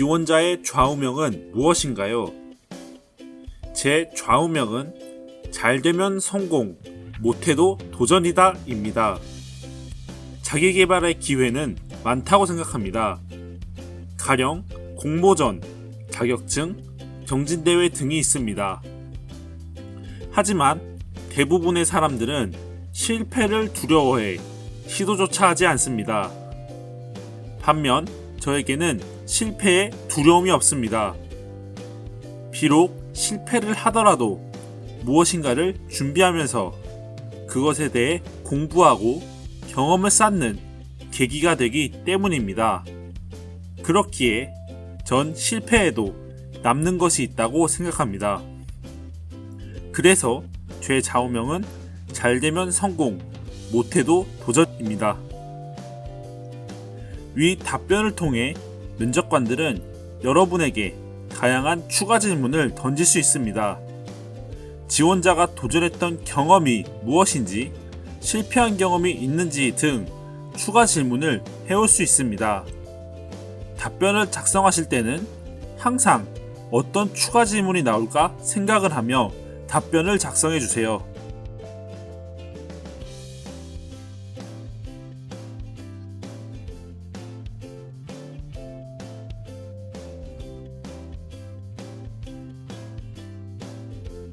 지원자의 좌우명은 무엇인가요? 제 좌우명은 잘 되면 성공, 못해도 도전이다 입니다. 자기 개발의 기회는 많다고 생각합니다. 가령 공모전, 자격증, 경진대회 등이 있습니다. 하지만 대부분의 사람들은 실패를 두려워해 시도조차 하지 않습니다. 반면 저에게는 실패에 두려움이 없습니다. 비록 실패를 하더라도 무엇인가를 준비하면서 그것에 대해 공부하고 경험을 쌓는 계기가 되기 때문입니다. 그렇기에 전 실패에도 남는 것이 있다고 생각합니다. 그래서 제 좌우명은 잘 되면 성공, 못해도 도전입니다. 위 답변을 통해 면접관들은 여러분에게 다양한 추가 질문을 던질 수 있습니다. 지원자가 도전했던 경험이 무엇인지, 실패한 경험이 있는지 등 추가 질문을 해올 수 있습니다. 답변을 작성하실 때는 항상 어떤 추가 질문이 나올까 생각을 하며 답변을 작성해 주세요.